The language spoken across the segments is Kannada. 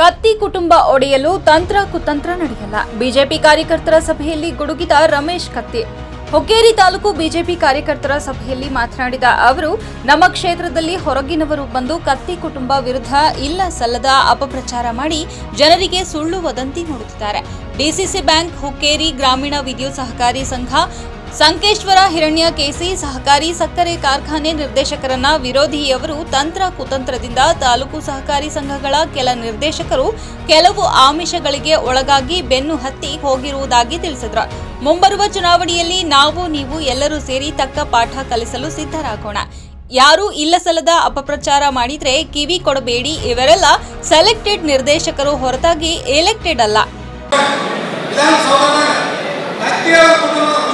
ಕತ್ತಿ ಕುಟುಂಬ ಒಡೆಯಲು ತಂತ್ರ ಕುತಂತ್ರ ನಡೆಯಲ್ಲ. ಬಿಜೆಪಿ ಕಾರ್ಯಕರ್ತರ ಸಭೆಯಲ್ಲಿ ಗುಡುಗಿದ ರಮೇಶ್ ಕತ್ತಿ. ಹೊಕ್ಕೇರಿ ತಾಲೂಕು ಬಿಜೆಪಿ ಕಾರ್ಯಕರ್ತರ ಸಭೆಯಲ್ಲಿ ಮಾತನಾಡಿದ ಅವರು, ನಮ್ಮ ಕ್ಷೇತ್ರದಲ್ಲಿ ಹೊರಗಿನವರು ಬಂದು ಕತ್ತಿ ಕುಟುಂಬ ವಿರುದ್ಧ ಇಲ್ಲ ಸಲ್ಲದ ಅಪಪ್ರಚಾರ ಮಾಡಿ ಜನರಿಗೆ ಸುಳ್ಳು ವದಂತಿ ನೋಡುತ್ತಿದ್ದಾರೆ. ಡಿಸಿಸಿ ಬ್ಯಾಂಕ್, ಹುಕ್ಕೇರಿ ಗ್ರಾಮೀಣ ವಿದ್ಯುತ್ ಸಹಕಾರಿ ಸಂಘ ಸಂಕೇಶ್ವರ ಹಿರಣ್ಯ ಕೆಸಿ ಸಹಕಾರಿ ಸಕ್ಕರೆ ಕಾರ್ಖಾನೆ ನಿರ್ದೇಶಕರನ್ನ ವಿರೋಧಿಯವರು ತಂತ್ರ ಕುತಂತ್ರದಿಂದ ತಾಲೂಕು ಸಹಕಾರಿ ಸಂಘಗಳ ಕೆಲ ನಿರ್ದೇಶಕರು ಕೆಲವು ಆಮಿಷಗಳಿಗೆ ಒಳಗಾಗಿ ಬೆನ್ನು ಹತ್ತಿ ಹೋಗಿರುವುದಾಗಿ ತಿಳಿಸಿದ್ರು. ಮುಂಬರುವ ಚುನಾವಣೆಯಲ್ಲಿ ನಾವು, ನೀವು ಎಲ್ಲರೂ ಸೇರಿ ತಕ್ಕ ಪಾಠ ಕಲಿಸಲು ಸಿದ್ಧರಾಗೋಣ. ಯಾರು ಇಲ್ಲಸಲ್ಲದ ಅಪಪ್ರಚಾರ ಮಾಡಿದ್ರೆ ಕಿವಿ ಕೊಡಬೇಡಿ ಇವರೆಲ್ಲ ಸೆಲೆಕ್ಟೆಡ್ ನಿರ್ದೇಶಕರು ಹೊರತಾಗಿ ಎಲೆಕ್ಟೆಡ್ ಅಲ್ಲ.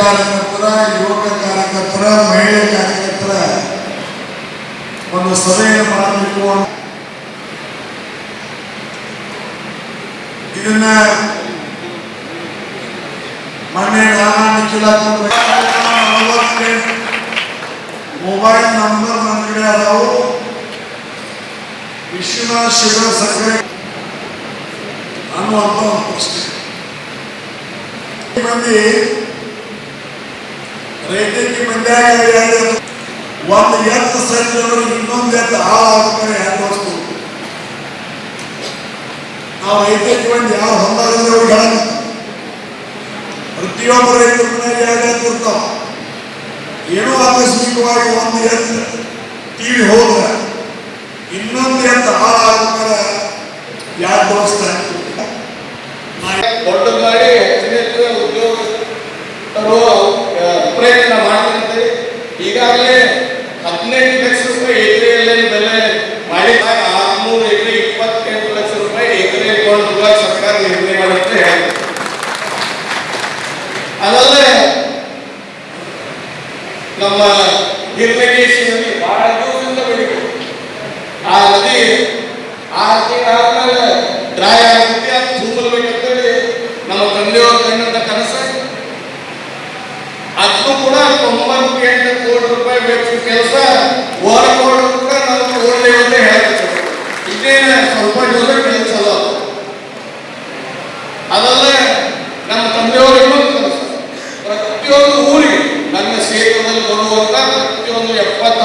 ಕಾರ್ಯಕರ್ತರ, ಯುವಕ ಕಾರ್ಯಕರ್ತರ, ಮಹಿಳೆ ಕಾರ್ಯಕರ್ತರ ಒಂದು ಸಭೆಯನ್ನು ಮಾಡಬೇಕು ಇದನ್ನ ಮೊನ್ನೆ ನಾನು ಮೊಬೈಲ್ ನಂಬರ್ ನನ್ನ ಅದಾವು. ವಿಶ್ವನಾಥ್ ಶಿವ ಸಕ್ಕರೆ ಅನ್ನುವಂಥ ಪ್ರಶ್ನೆ. ಮಂದಿ ರೈತರಿಗೆ ಎರಡು ಒಂದು ಎತ್ತು ಸರಿದವರಿಗೆ ಇನ್ನೊಂದು ಎತ್ತು ಹಾಳಾಗ್ತಾರೆ ಎರಡು ವಸ್ತು ನಾವು ರೈತರಿಗೆ ಬಂದು ಯಾವ ಹೊಂದಾಗದ್ರೆ ಅವ್ರಿಗೆ ಪ್ರತಿಯೊಬ್ಬ ರೈತರ ಮನೆಯಲ್ಲಿ ಎರಡು ಎತ್ತು ಇರ್ತಾವ ಏನೋ ಆಕಸ್ಮಿಕವಾಗಿ ಒಂದು ಎತ್ತು ಟಿವಿ ಹೋದ್ರೆ ಇನ್ನೊಂದು ಎತ್ತು ಹಾಳಾಗ್ಬೇಕಾರೆ ಯಾರು ವರ್ಷ ಹದಿನೆಂಟು ಲಕ್ಷ ರೂಪಾಯಿ ಎಕರೆಯಲ್ಲಿ ಬೆಲೆ ಮಾಡಿದಾಗ ಆರ್ನೂರು ಎಕರೆ, ಇಪ್ಪತ್ತೆಂಟು ಲಕ್ಷ ರೂಪಾಯಿ ಎಕರೆ ಕೊಂಡು ಸರ್ಕಾರ ನಿರ್ಣಯ ಮಾಡುತ್ತೆ ಅದಲ್ಲದೆ ನಮ್ಮ ಹಿರಣ್ಯಕೇಶಿಯಲ್ಲಿ ಬಹಳ ದೂರದಿಂದ ಬೆಳಿಬೇಕು. ಆ ನದಿ ಆರು ತಿಂಗಳ ಡ್ರೈ ಆಗುತ್ತೆ. ಕೋಟಿ ರೂಪಾಯಿ ಬೇಕು ಕೆಲಸ ಕೋಟಿ ಕೂಡ ನಾವು ಅಂತ ಹೇಳ್ತೀವಿ ಇದೇನ ಸ್ವಲ್ಪ ಜೋರ ಕೆಲಸ ಅಲ್ಲ ಅದು. ಅದಲ್ಲದೆ ನಮ್ಮ ತಂದೆಯವರು ಇನ್ನೊಂದು ಕೆಲಸ ಪ್ರತಿಯೊಂದು ಊರಿಗೆ, ನನ್ನ ಸೇತದಲ್ಲಿ ಬರುವಂತ ಪ್ರತಿಯೊಂದು ಎಪ್ಪತ್ತು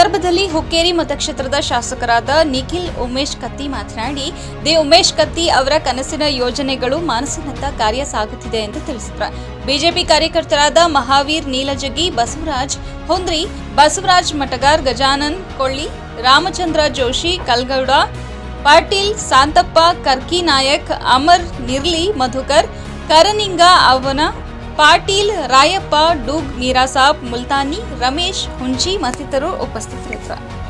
ಸಂದರ್ಭದಲ್ಲಿ ಹುಕ್ಕೇರಿ ಮತಕ್ಷೇತ್ರದ ಶಾಸಕರಾದ ನಿಖಿಲ್ ಉಮೇಶ್ ಕತ್ತಿ ಮಾತನಾಡಿ, ದಿ ಉಮೇಶ್ ಕತ್ತಿ ಅವರ ಕನಸಿನ ಯೋಜನೆಗಳು ಮಾನಸಿನತ್ತ ಕಾರ್ಯ ಸಾಗುತ್ತಿದೆ ಎಂದು ತಿಳಿಸಿದರು. ಬಿಜೆಪಿ ಕಾರ್ಯಕರ್ತರಾದ ಮಹಾವೀರ್ ನೀಲಜಗಿ, ಬಸವರಾಜ್ ಹೊಂದ್ರಿ, ಬಸವರಾಜ್ ಮಟಗಾರ್ ಗಜಾನನ್ ಕೊಳ್ಳಿ, ರಾಮಚಂದ್ರ ಜೋಶಿ, ಕಲ್ಗೌಡ, ಪಾಟೀಲ್ ಸಾಂತಪ್ಪ ಕರ್ಕಿ ನಾಯಕ್, ಅಮರ್, ನಿರ್ಲಿ, ಮಧುಕರ್, ಕರನಿಂಗ, ಅವನ ಪಾಟೀಲ್ ರಾಯಪ್ಪ ಡೂಗ್ ಮೀರಾಸಾಬ್ ಮುಲ್ತಾನಿ ರಮೇಶ್ ಹುಂಚಿ ಮತ್ತಿತರರು ಉಪಸ್ಥಿತರಿದ್ದರು.